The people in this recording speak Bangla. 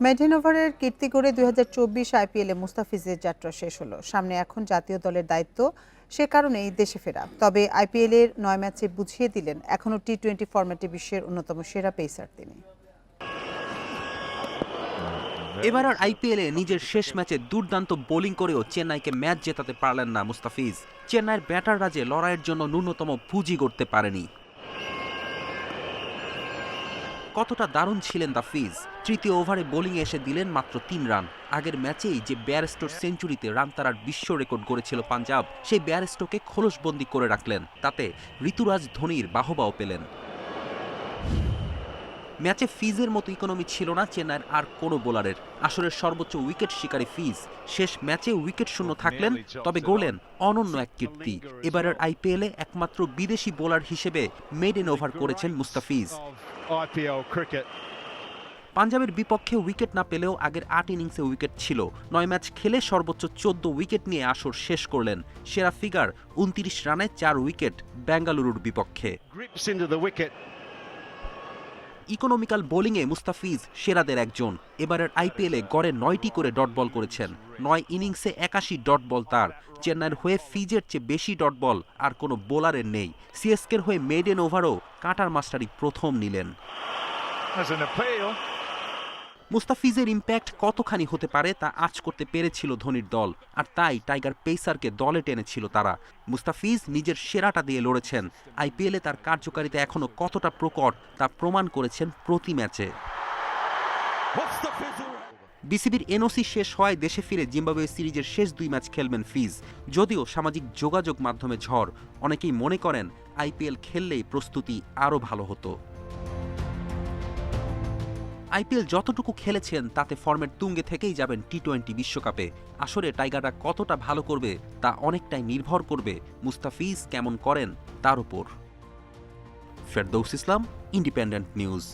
মেডেন ওভারের কীর্তি করে দুই হাজার চব্বিশ আইপিএলে মুস্তাফিজের যাত্রা শেষ হলো। সামনে এখন জাতীয় দলের দায়িত্ব, সে কারণেই দেশে ফেরা। তবে আইপিএলের নয় ম্যাচে বুঝিয়ে দিলেন, এখনও টি টোয়েন্টি ফরম্যাটে বিশ্বের অন্যতম সেরা পেসার তিনি। এবার আর আইপিএলে নিজের শেষ ম্যাচে দুর্দান্ত বোলিং করেও চেন্নাইকে ম্যাচ জেতাতে পারলেন না মুস্তাফিজ। চেন্নাইয়ের ব্যাটাররা যে লড়াইয়ের জন্য ন্যূনতম পুঁজি করতে পারেনি। কতটা দারুণ ছিলেন দা ফিজ তৃতীয় ওভারে বোলিংয়ে এসে দিলেন মাত্র তিন রান। আগের ম্যাচেই যে ব্যারেস্টোর সেঞ্চুরিতে রান তারার বিশ্ব রেকর্ড গড়েছিল পাঞ্জাব, সেই ব্যারেস্টোকে খোলসবন্দি করে রাখলেন। তাতে ঋতুরাজ ধোনির বাহবাও পেলেন। ম্যাচে ফিজের মতো ইকোনমি ছিল না চেন্নাইয়ের আর কোনো বোলারের। আসরের সর্বোচ্চ উইকেট শিকারী ফিজ। শেষ ম্যাচে উইকেট শূন্য থাকলেন, তবে গড়লেন অনন্য এক কীর্তি। এবারের আইপিএলে একমাত্র বিদেশি বোলার হিসেবে মেড মেডেন ওভার করেছেন মুস্তাফিজ. পাঞ্জাবের বিপক্ষে উইকেট না পেলেও আগের আট ইনিংসে উইকেট ছিল। নয় ম্যাচ খেলে সর্বোচ্চ চোদ্দ উইকেট নিয়ে আসর শেষ করলেন। সেরা ফিগার উনত্রিশ রানে চার উইকেট বেঙ্গালুরুর বিপক্ষে. ইকোনমিক্যাল বোলিংয়ে মুস্তাফিজ সেরাদের একজন। এবারের আইপিএলে গড়ে নয়টি করে ডট বল করেছেন। নয় ইনিংসে একাশি ডট বল তার। চেন্নাইয়ের হয়ে ফিজের চেয়ে বেশি ডট বল আর কোনো বোলারের নেই। সিএসকের হয়ে মেডেন ওভারও কাটার মাস্টারই প্রথম নিলেন. মুস্তাফিজের ইম্প্যাক্ট কতখানি হতে পারে তা আজ করতে পেরেছিল ধোনির দল, আর তাই টাইগার পেসারকে দলে টেনেছিল তারা। মুস্তাফিজ নিজের সেরাটা দিয়ে লড়েছেন। আইপিএলে তার কার্যকারিতা এখনও কতটা প্রকট তা প্রমাণ করেছেন প্রতি ম্যাচে? বিসিবির এনওসি শেষ হওয়ায় দেশে ফিরে জিম্বাবুয়ে সিরিজের শেষ দুই ম্যাচ খেলবেন ফিজ। যদিও সামাজিক যোগাযোগ মাধ্যমে ঝড়, অনেকেই মনে করেন আইপিএল খেললেই প্রস্তুতি আরও ভালো হতো। আইপিএল যতটুকু খেলেছেন, তাতে ফর্মের তুঙ্গে থেকেই যাবেন টি টোয়েন্টি বিশ্বকাপে। আসলে টাইগাররা কতটা ভালো করবে, তা অনেকটাই নির্ভর করবে মুস্তাফিজ কেমন করেন, তার উপর। ফেরদৌস ইসলাম ইন্ডিপেন্ডেন্ট নিউজ